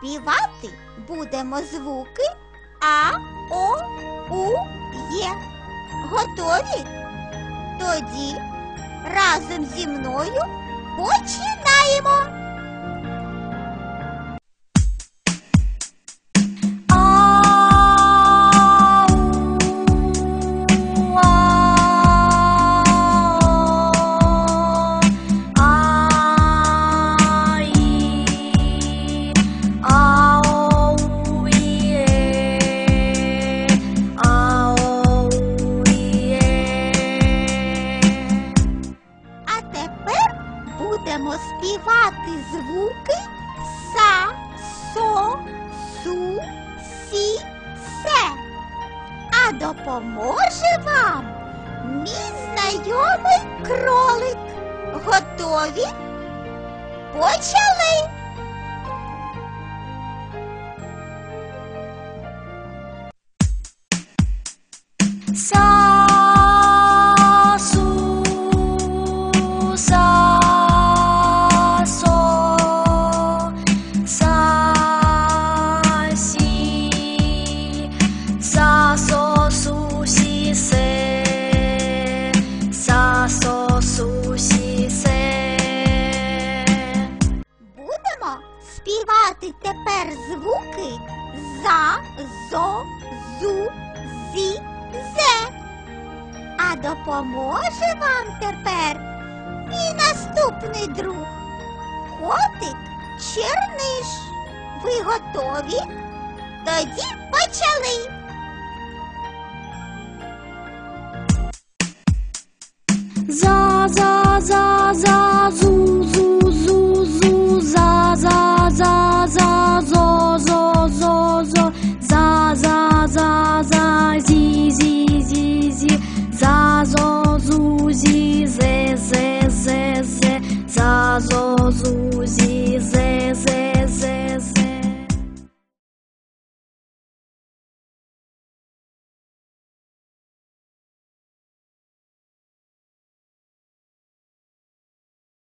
Співати будемо звуки А, О, У, Є. Готові? Тоді разом зі мною починаємо. Співати звуки са, со, су, сі, се. А допоможе вам мій знайомий кролик. Готові? Почали! Са, давати тепер звуки за, зо, зу, зі, зе. А допоможе вам тепер і наступний друг. Котик черниш. Ви готові? Тоді почали. За, за, за, за, зу. 我足迹